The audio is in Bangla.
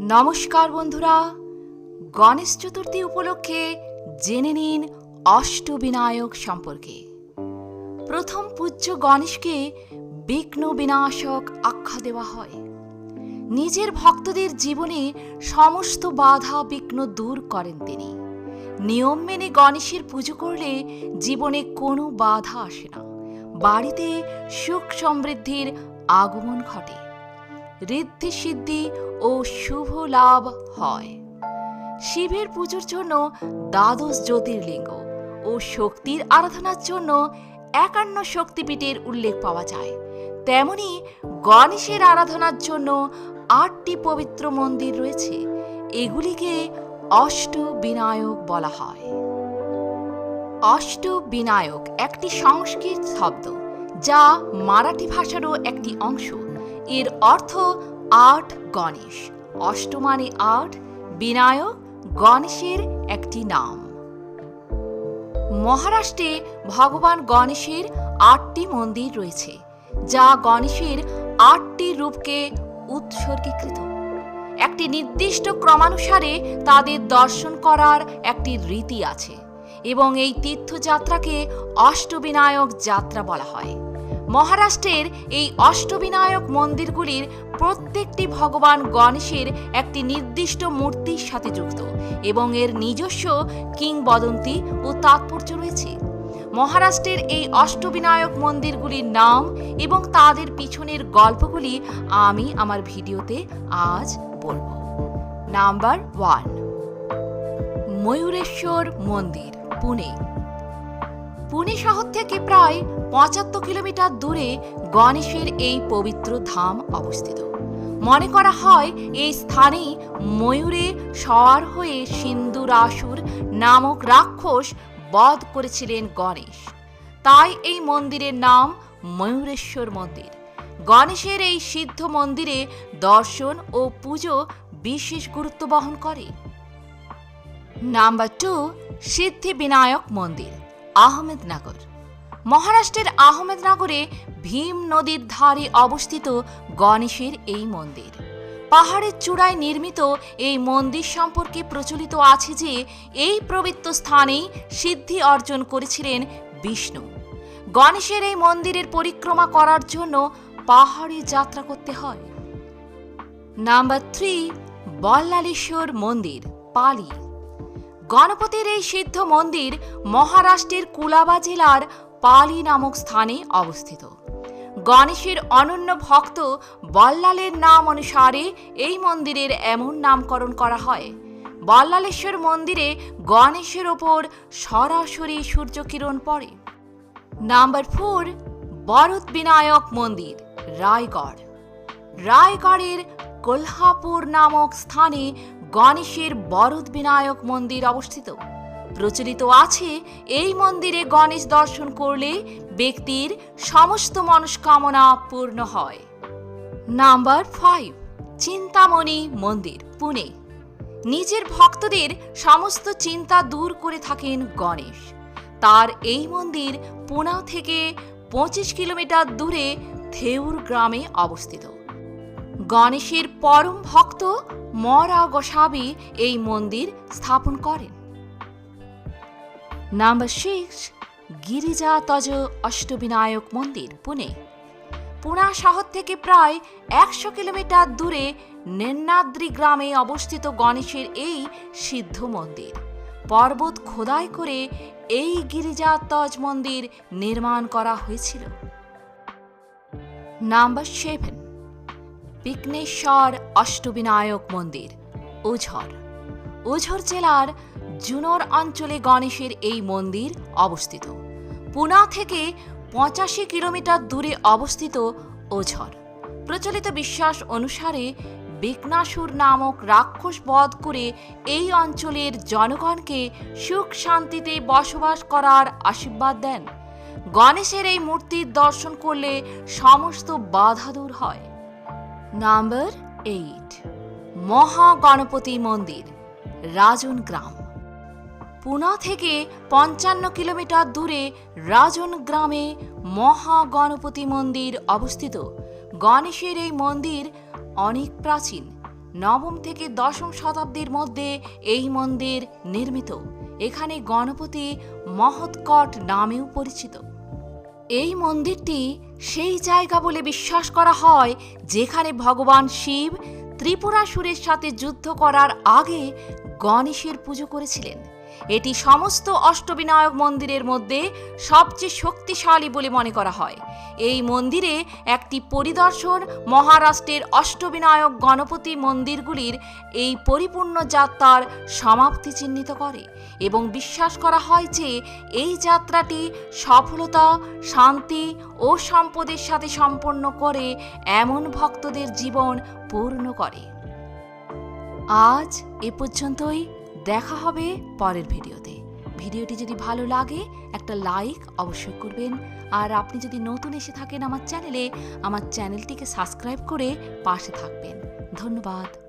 নমস্কার বন্ধুরা। গণেশ চতুর্থী উপলক্ষে জেনে নিন অষ্টবিনায়ক সম্পর্কে। প্রথম পূজ্য গণেশকে বিঘ্ন বিনাশক আখ্যা দেওয়া হয়। নিজের ভক্তদের জীবনে সমস্ত বাধা বিঘ্ন দূর করেন তিনি। নিয়ম মেনে গণেশের পুজো করলে জীবনে কোনো বাধা আসে না। বাড়িতে সুখ সমৃদ্ধির আগমন ঘটে। ঋদ্ধি সিদ্ধি ও শুভ লাভ হয়। শিবের পুজোর জন্য দ্বাদশ জ্যোতির্লিঙ্গ ও শক্তির আরাধনার জন্য একান্ন শক্তিপীঠের উল্লেখ পাওয়া যায়। তেমনি গণেশের আরাধনার জন্য আটটি পবিত্র মন্দির রয়েছে, এগুলিকে অষ্ট বিনায়ক বলা হয়। অষ্ট বিনায়ক একটি সংস্কৃত শব্দ, যা মারাঠি ভাষারও একটি অংশ। এর অর্থ আট গণেশ। অষ্ট মানে আট বিনায়ক গণেশের একটি নাম। মহারাষ্ট্রে ভগবান গণেশের আটটি মন্দির রয়েছে, যা গণেশের আটটি রূপকে উৎসর্গীকৃত। একটি নির্দিষ্ট ক্রমানুসারে তাদের দর্শন করার একটি রীতি আছে এবং এই তীর্থযাত্রাকে অষ্টবিনায়ক যাত্রা বলা হয়। মহারাষ্ট্রের এই অষ্টবিনায়ক মন্দিরগুলির প্রত্যেকটি ভগবান গণেশের একটি নির্দিষ্ট মূর্তির সাথে যুক্ত এবং এর নিজস্ব কিংবদন্তি ও তাৎপর্য রয়েছে। মহারাষ্ট্রের এই অষ্টবিনায়ক মন্দিরগুলির নাম এবং তাদের পিছনের গল্পগুলি আমি আমার ভিডিওতে আজ বলব। নাম্বার ওয়ান, ময়ূরেশ্বর মন্দির, পুনে। পুনে শহর থেকে প্রায় পঁচাত্তর কিলোমিটার দূরে গণেশের এই পবিত্র ধাম অবস্থিত। মনে করা হয় এই স্থানেই ময়ূরে সওয়ার হয়ে সিন্দুরাসুর নামক রাক্ষস বধ করেছিলেন গণেশ। তাই এই মন্দিরের নাম ময়ূরেশ্বর মন্দির। গণেশের এই সিদ্ধ মন্দিরে দর্শন ও পুজো বিশেষ গুরুত্ব বহন করে। নাম্বার টু সিদ্ধি বিনায়ক মন্দির। আহমেদনগর মহারাষ্ট্রের আহমেদনগরে ভীম নদীর ধারে অবস্থিত গণেশের এই মন্দির। পাহাড়ের চূড়ায় নির্মিত এই মন্দির সম্পর্কে প্রচলিত আছে যে, এই পবিত্র স্থানেই সিদ্ধি অর্জন করেছিলেন বিষ্ণু। গণেশের এই মন্দিরের পরিক্রমা করার জন্য পাহাড়ে যাত্রা করতে হয়। নাম্বার থ্রি, বল্লালেশ্বর মন্দির, পালি। গণপতির এই সিদ্ধ মন্দির মহারাষ্ট্রের কুলাবা জেলার পালি নামক স্থানে অবস্থিত। গণেশের অনন্য ভক্ত বল্লালের নাম অনুসারে এই মন্দিরের এমন নামকরণ করা হয়। বল্লালেশ্বর মন্দিরে গণেশের ওপর সরাসরি সূর্যকিরণ পড়ে। নাম্বার ফোর, বরদ বিনায়ক মন্দির, রায়গড়। রায়গড়ের কোল্হাপুর নামক স্থানে গণেশের বরদ বিনায়ক মন্দির অবস্থিত। প্রচলিত আছে এই মন্দিরে গণেশ দর্শন করলে ব্যক্তির সমস্ত মনস্কামনা পূর্ণ হয়। নাম্বার ফাইভ, চিন্তামণি মন্দির, পুনে। নিজের ভক্তদের সমস্ত চিন্তা দূর করে থাকেন গণেশ। তার এই মন্দির পুনা থেকে পঁচিশ কিলোমিটার দূরে থেউর গ্রামে অবস্থিত। গণেশের পরম ভক্ত মরা গোসাবি এই মন্দির স্থাপন করেন। নাম্বার সিক্স গিরিজা তজ অষ্টবিনায়ক মন্দির, পুনে। পুনা শহর থেকে প্রায় একশো কিলোমিটার দূরে নেন্নাদ্রি গ্রামে অবস্থিত গণেশের এই সিদ্ধ মন্দির। পর্বত খোদাই করে এই গিরিজা তজ মন্দির নির্মাণ করা হয়েছিল। নাম্বার সেভেন বিঘ্নেশ্বর অষ্টবিনায়ক মন্দির, ওঝর। ওঝর জেলার জুনর অঞ্চলে গণেশের এই মন্দির অবস্থিত। পুনা থেকে পঁচাশি কিলোমিটার দূরে অবস্থিত ওঝর। প্রচলিত বিশ্বাস অনুসারে বিঘ্নাসুর নামক রাক্ষস বধ করে এই অঞ্চলের জনগণকে সুখ শান্তিতে বসবাস করার আশীর্বাদ দেন। গণেশের এই মূর্তির দর্শন করলে সমস্ত বাধা দূর হয়। নাম্বার এইট মহাগণপতি মন্দির, রাজন গ্রাম। পুনা থেকে পঞ্চান্ন কিলোমিটার দূরে রাজন গ্রামে মহাগণপতি মন্দির অবস্থিত। গণেশের এই মন্দির অনেক প্রাচীন। নবম থেকে দশম শতাব্দীর মধ্যে এই মন্দির নির্মিত। এখানে গণপতি মহৎকট নামেও পরিচিত। এই মন্দিরটি সেই জায়গা বলে বিশ্বাস করা হয় যেখানে ভগবান শিব ত্রিপুরাসুরের সাথে যুদ্ধ করার আগে গণেশের পুজো করেছিলেন। এটি সমস্ত অষ্টবিনায়ক মন্দিরের মধ্যে সবচেয়ে শক্তিশালী বলে মনে করা হয়। এই মন্দিরে একটি পরিদর্শন মহারাষ্ট্রের অষ্টবিনায়ক গণপতি মন্দিরগুলির এই পরিপূর্ণ যাত্রার সমাপ্তি চিহ্নিত করে এবং বিশ্বাস করা হয় যে এই যাত্রাটি সফলতা, শান্তি ও সম্পদের সাথে সম্পন্ন করে এমন ভক্তদের জীবন পূর্ণ করে। আজ এ পর্যন্তই। দেখা হবে পরের ভিডিওতে। ভিডিওটি যদি ভালো লাগে, একটা লাইক অবশ্যই করবেন। আর আপনি যদি নতুন এসে থাকেন আমার চ্যানেলে, আমার চ্যানেলটিকে সাবস্ক্রাইব করে পাশে থাকবেন। ধন্যবাদ।